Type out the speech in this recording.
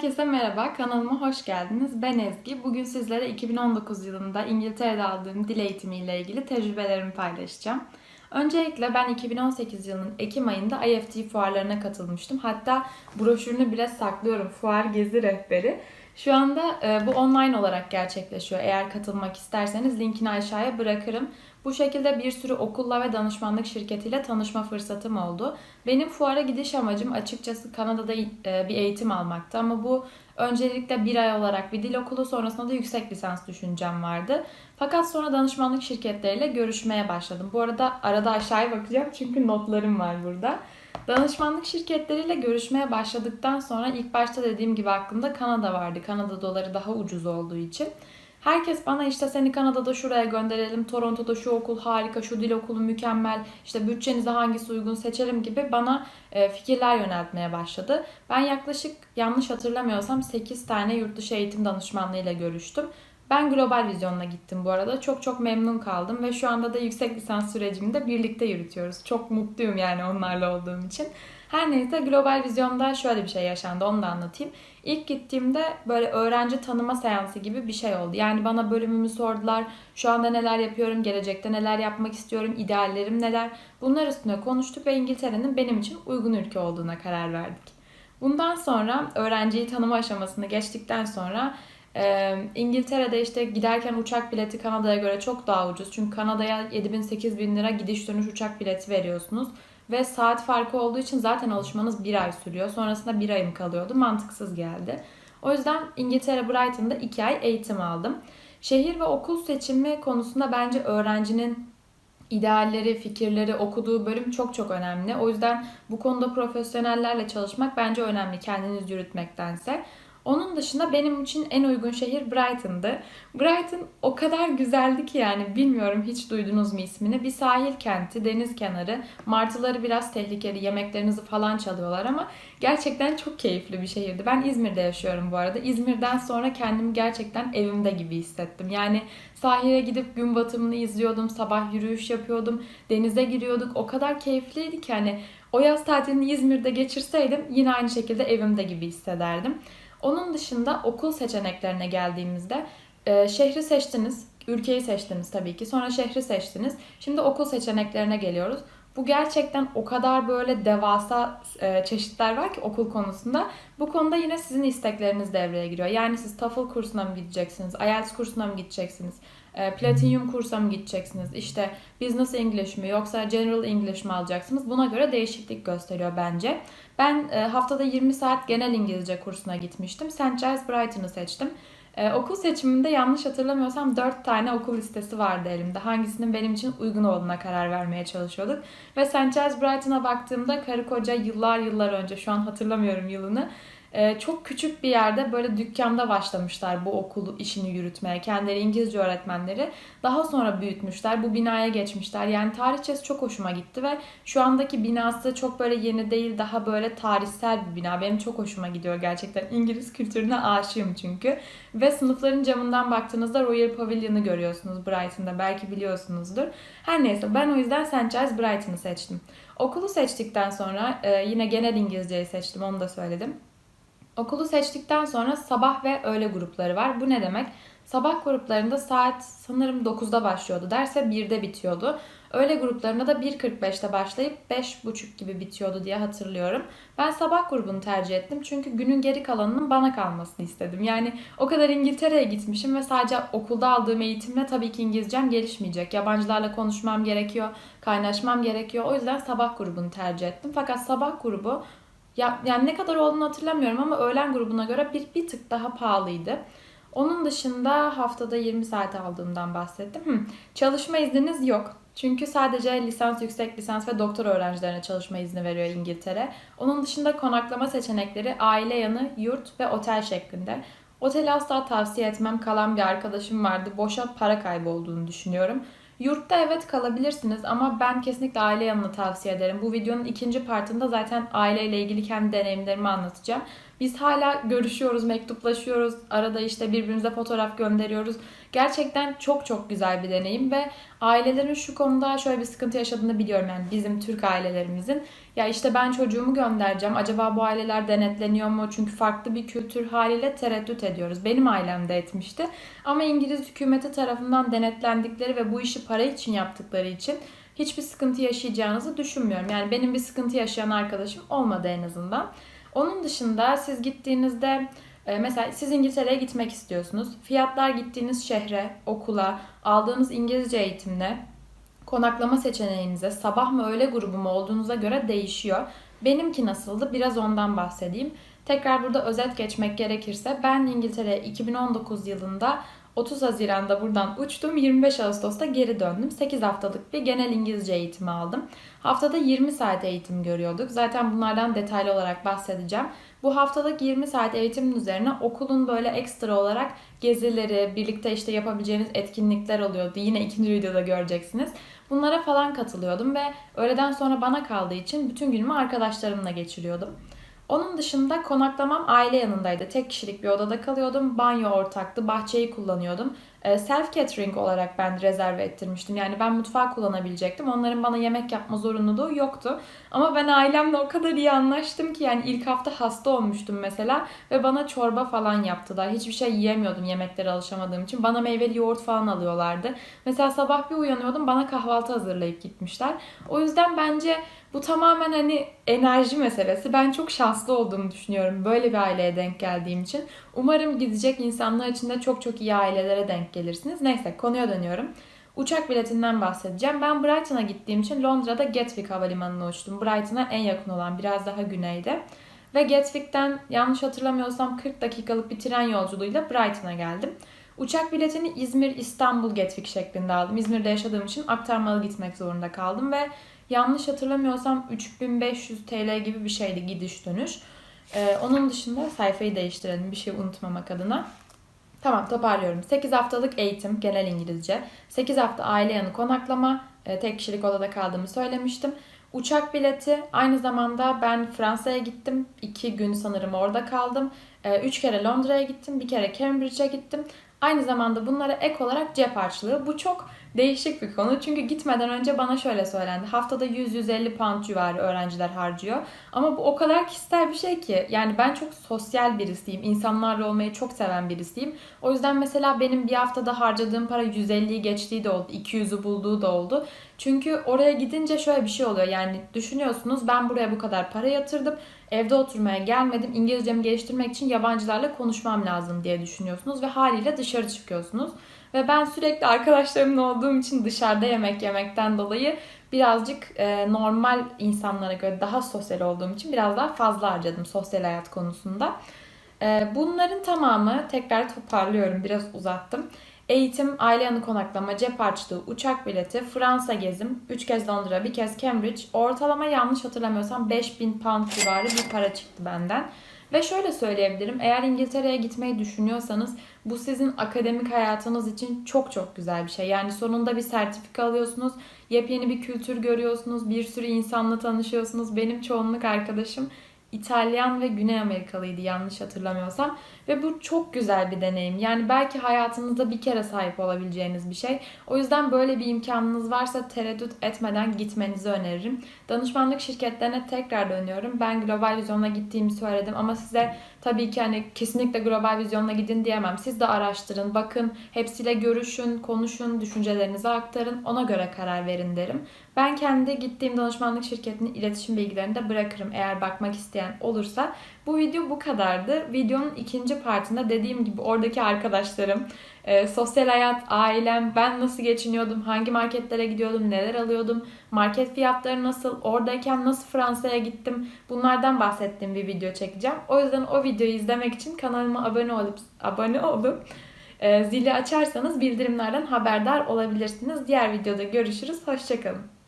Herkese merhaba, kanalıma hoş geldiniz. Ben Ezgi. Bugün sizlere 2019 yılında İngiltere'de aldığım dil eğitimi ile ilgili tecrübelerimi paylaşacağım. Öncelikle ben 2018 yılının Ekim ayında IFT fuarlarına katılmıştım. Hatta broşürünü bile saklıyorum. Fuar gezi rehberi. Şu anda e, bu online olarak gerçekleşiyor. Eğer katılmak isterseniz linkini aşağıya bırakırım. Bu şekilde bir sürü okulla ve danışmanlık şirketiyle tanışma fırsatım oldu. Benim fuara gidiş amacım açıkçası Kanada'da e, bir eğitim almaktı ama bu öncelikle bir ay olarak bir dil okulu sonrasında da yüksek lisans düşüncem vardı. Fakat sonra danışmanlık şirketleriyle görüşmeye başladım. Bu arada arada aşağıya bakacağım çünkü notlarım var burada. Danışmanlık şirketleriyle görüşmeye başladıktan sonra ilk başta dediğim gibi aklımda Kanada vardı. Kanada doları daha ucuz olduğu için. Herkes bana işte seni Kanada'da şuraya gönderelim, Toronto'da şu okul harika, şu dil okulu mükemmel, işte bütçenize hangisi uygun seçelim gibi bana e, fikirler yöneltmeye başladı. Ben yaklaşık yanlış hatırlamıyorsam 8 tane yurt dışı eğitim danışmanlığıyla görüştüm. Ben Global Vizyon'la gittim bu arada. Çok çok memnun kaldım ve şu anda da yüksek lisans sürecimi de birlikte yürütüyoruz. Çok mutluyum yani onlarla olduğum için. Her neyse Global Vizyon'da şöyle bir şey yaşandı onu da anlatayım. İlk gittiğimde böyle öğrenci tanıma seansı gibi bir şey oldu. Yani bana bölümümü sordular. Şu anda neler yapıyorum, gelecekte neler yapmak istiyorum, ideallerim neler. Bunlar üstüne konuştuk ve İngiltere'nin benim için uygun ülke olduğuna karar verdik. Bundan sonra öğrenciyi tanıma aşamasını geçtikten sonra ee, İngiltere'de işte giderken uçak bileti Kanada'ya göre çok daha ucuz. Çünkü Kanada'ya 7000-8000 bin lira gidiş dönüş uçak bileti veriyorsunuz. Ve saat farkı olduğu için zaten alışmanız bir ay sürüyor. Sonrasında bir ayım kalıyordu. Mantıksız geldi. O yüzden İngiltere Brighton'da iki ay eğitim aldım. Şehir ve okul seçimi konusunda bence öğrencinin idealleri, fikirleri, okuduğu bölüm çok çok önemli. O yüzden bu konuda profesyonellerle çalışmak bence önemli kendiniz yürütmektense. Onun dışında benim için en uygun şehir Brighton'dı. Brighton o kadar güzeldi ki yani bilmiyorum hiç duydunuz mu ismini. Bir sahil kenti, deniz kenarı. Martıları biraz tehlikeli, yemeklerinizi falan çalıyorlar ama gerçekten çok keyifli bir şehirdi. Ben İzmir'de yaşıyorum bu arada. İzmir'den sonra kendimi gerçekten evimde gibi hissettim. Yani sahile gidip gün batımını izliyordum, sabah yürüyüş yapıyordum, denize giriyorduk. O kadar keyifliydi ki hani o yaz tatilini İzmir'de geçirseydim yine aynı şekilde evimde gibi hissederdim. Onun dışında okul seçeneklerine geldiğimizde e, şehri seçtiniz, ülkeyi seçtiniz tabii ki. Sonra şehri seçtiniz. Şimdi okul seçeneklerine geliyoruz. Bu gerçekten o kadar böyle devasa e, çeşitler var ki okul konusunda. Bu konuda yine sizin istekleriniz devreye giriyor. Yani siz TOEFL kursuna mı gideceksiniz, IELTS kursuna mı gideceksiniz, e, Platinum kursa mı gideceksiniz, işte Business English mi yoksa General English mi alacaksınız? Buna göre değişiklik gösteriyor bence. Ben e, haftada 20 saat genel İngilizce kursuna gitmiştim. St. Giles Brighton'ı seçtim. Ee, okul seçiminde yanlış hatırlamıyorsam 4 tane okul listesi vardı elimde. Hangisinin benim için uygun olduğuna karar vermeye çalışıyorduk. Ve St. Giles Brighton'a baktığımda karı koca yıllar yıllar önce şu an hatırlamıyorum yılını ee, çok küçük bir yerde böyle dükkanda başlamışlar bu okulu işini yürütmeye. Kendileri İngilizce öğretmenleri. Daha sonra büyütmüşler. Bu binaya geçmişler. Yani tarihçesi çok hoşuma gitti ve şu andaki binası çok böyle yeni değil daha böyle tarihsel bir bina. Benim çok hoşuma gidiyor gerçekten. İngiliz kültürüne aşığım çünkü. Ve sınıfların camından baktığınızda Royal Pavilion'ı görüyorsunuz Brighton'da. Belki biliyorsunuzdur. Her neyse ben o yüzden St. Giles Brighton'ı seçtim. Okulu seçtikten sonra e, yine genel İngilizceyi seçtim onu da söyledim. Okulu seçtikten sonra sabah ve öğle grupları var. Bu ne demek? Sabah gruplarında saat sanırım 9'da başlıyordu. Derse 1'de bitiyordu. Öğle gruplarında da 1.45'te başlayıp 5.30 gibi bitiyordu diye hatırlıyorum. Ben sabah grubunu tercih ettim çünkü günün geri kalanının bana kalmasını istedim. Yani o kadar İngiltere'ye gitmişim ve sadece okulda aldığım eğitimle tabii ki İngilizcem gelişmeyecek. Yabancılarla konuşmam gerekiyor, kaynaşmam gerekiyor. O yüzden sabah grubunu tercih ettim. Fakat sabah grubu ya, yani ne kadar olduğunu hatırlamıyorum ama öğlen grubuna göre bir, bir tık daha pahalıydı. Onun dışında haftada 20 saat aldığımdan bahsettim. Hı. Çalışma izniniz yok. Çünkü sadece lisans, yüksek lisans ve doktor öğrencilerine çalışma izni veriyor İngiltere. Onun dışında konaklama seçenekleri aile yanı, yurt ve otel şeklinde. Oteli asla tavsiye etmem. Kalan bir arkadaşım vardı. Boşa para kaybı olduğunu düşünüyorum. Yurtta evet kalabilirsiniz ama ben kesinlikle aile yanını tavsiye ederim. Bu videonun ikinci partında zaten aileyle ilgili kendi deneyimlerimi anlatacağım. Biz hala görüşüyoruz, mektuplaşıyoruz. Arada işte birbirimize fotoğraf gönderiyoruz. Gerçekten çok çok güzel bir deneyim ve ailelerin şu konuda şöyle bir sıkıntı yaşadığını biliyorum yani bizim Türk ailelerimizin. Ya işte ben çocuğumu göndereceğim. Acaba bu aileler denetleniyor mu? Çünkü farklı bir kültür haliyle tereddüt ediyoruz. Benim ailem de etmişti. Ama İngiliz hükümeti tarafından denetlendikleri ve bu işi para için yaptıkları için hiçbir sıkıntı yaşayacağınızı düşünmüyorum. Yani benim bir sıkıntı yaşayan arkadaşım olmadı en azından. Onun dışında siz gittiğinizde e, mesela siz İngiltere'ye gitmek istiyorsunuz. Fiyatlar gittiğiniz şehre, okula, aldığınız İngilizce eğitimle, konaklama seçeneğinize, sabah mı öğle grubu mu olduğunuza göre değişiyor. Benimki nasıldı? Biraz ondan bahsedeyim. Tekrar burada özet geçmek gerekirse ben İngiltere'ye 2019 yılında 30 Haziran'da buradan uçtum. 25 Ağustos'ta geri döndüm. 8 haftalık bir genel İngilizce eğitimi aldım. Haftada 20 saat eğitim görüyorduk. Zaten bunlardan detaylı olarak bahsedeceğim. Bu haftalık 20 saat eğitimin üzerine okulun böyle ekstra olarak gezileri, birlikte işte yapabileceğiniz etkinlikler oluyordu. Yine ikinci videoda göreceksiniz. Bunlara falan katılıyordum ve öğleden sonra bana kaldığı için bütün günümü arkadaşlarımla geçiriyordum. Onun dışında konaklamam aile yanındaydı. Tek kişilik bir odada kalıyordum. Banyo ortaktı. Bahçeyi kullanıyordum. Ee, self catering olarak ben rezerve ettirmiştim. Yani ben mutfağı kullanabilecektim. Onların bana yemek yapma zorunluluğu yoktu. Ama ben ailemle o kadar iyi anlaştım ki yani ilk hafta hasta olmuştum mesela ve bana çorba falan yaptılar. Hiçbir şey yiyemiyordum yemeklere alışamadığım için. Bana meyveli yoğurt falan alıyorlardı. Mesela sabah bir uyanıyordum bana kahvaltı hazırlayıp gitmişler. O yüzden bence bu tamamen hani enerji meselesi. Ben çok şanslı olduğumu düşünüyorum böyle bir aileye denk geldiğim için. Umarım gidecek insanlar için de çok çok iyi ailelere denk gelirsiniz. Neyse konuya dönüyorum. Uçak biletinden bahsedeceğim. Ben Brighton'a gittiğim için Londra'da Gatwick Havalimanı'na uçtum. Brighton'a en yakın olan biraz daha güneyde. Ve Gatwick'ten yanlış hatırlamıyorsam 40 dakikalık bir tren yolculuğuyla Brighton'a geldim. Uçak biletini İzmir, İstanbul, Gatwick şeklinde aldım. İzmir'de yaşadığım için aktarmalı gitmek zorunda kaldım ve yanlış hatırlamıyorsam 3500 TL gibi bir şeydi gidiş dönüş. Ee, onun dışında sayfayı değiştirelim bir şey unutmamak adına. Tamam toparlıyorum. 8 haftalık eğitim genel İngilizce. 8 hafta aile yanı konaklama. E, tek kişilik odada kaldığımı söylemiştim. Uçak bileti aynı zamanda ben Fransa'ya gittim. 2 gün sanırım orada kaldım. 3 e, kere Londra'ya gittim. Bir kere Cambridge'e gittim. Aynı zamanda bunlara ek olarak cep harçlığı. Bu çok değişik bir konu. Çünkü gitmeden önce bana şöyle söylendi. Haftada 100-150 pound civarı öğrenciler harcıyor. Ama bu o kadar kişisel bir şey ki. Yani ben çok sosyal birisiyim. İnsanlarla olmayı çok seven birisiyim. O yüzden mesela benim bir haftada harcadığım para 150'yi geçtiği de oldu. 200'ü bulduğu da oldu. Çünkü oraya gidince şöyle bir şey oluyor. Yani düşünüyorsunuz ben buraya bu kadar para yatırdım. Evde oturmaya gelmedim. İngilizcemi geliştirmek için yabancılarla konuşmam lazım diye düşünüyorsunuz. Ve haliyle dışarı çıkıyorsunuz. Ve ben sürekli arkadaşlarımla olduğum için dışarıda yemek yemekten dolayı birazcık e, normal insanlara göre daha sosyal olduğum için biraz daha fazla harcadım sosyal hayat konusunda. E, bunların tamamı tekrar toparlıyorum biraz uzattım. Eğitim, aile yanı konaklama, cep harçlığı, uçak bileti, Fransa gezim, 3 kez Londra, bir kez Cambridge. Ortalama yanlış hatırlamıyorsam 5000 pound civarı bir para çıktı benden. Ve şöyle söyleyebilirim. Eğer İngiltere'ye gitmeyi düşünüyorsanız bu sizin akademik hayatınız için çok çok güzel bir şey. Yani sonunda bir sertifika alıyorsunuz. Yepyeni bir kültür görüyorsunuz. Bir sürü insanla tanışıyorsunuz. Benim çoğunluk arkadaşım İtalyan ve Güney Amerikalıydı yanlış hatırlamıyorsam. Ve bu çok güzel bir deneyim. Yani belki hayatınızda bir kere sahip olabileceğiniz bir şey. O yüzden böyle bir imkanınız varsa tereddüt etmeden gitmenizi öneririm. Danışmanlık şirketlerine tekrar dönüyorum. Ben Global Vizyon'a gittiğimi söyledim ama size tabii ki hani kesinlikle Global Vizyon'a gidin diyemem. Siz de araştırın, bakın, hepsiyle görüşün, konuşun, düşüncelerinizi aktarın. Ona göre karar verin derim. Ben kendi gittiğim danışmanlık şirketinin iletişim bilgilerini de bırakırım eğer bakmak isteyen olursa. Bu video bu kadardı. Videonun ikinci partında dediğim gibi oradaki arkadaşlarım, e, sosyal hayat, ailem, ben nasıl geçiniyordum, hangi marketlere gidiyordum, neler alıyordum, market fiyatları nasıl, oradayken nasıl Fransa'ya gittim bunlardan bahsettiğim bir video çekeceğim. O yüzden o videoyu izlemek için kanalıma abone olup abone olup e, zili açarsanız bildirimlerden haberdar olabilirsiniz. Diğer videoda görüşürüz. Hoşçakalın.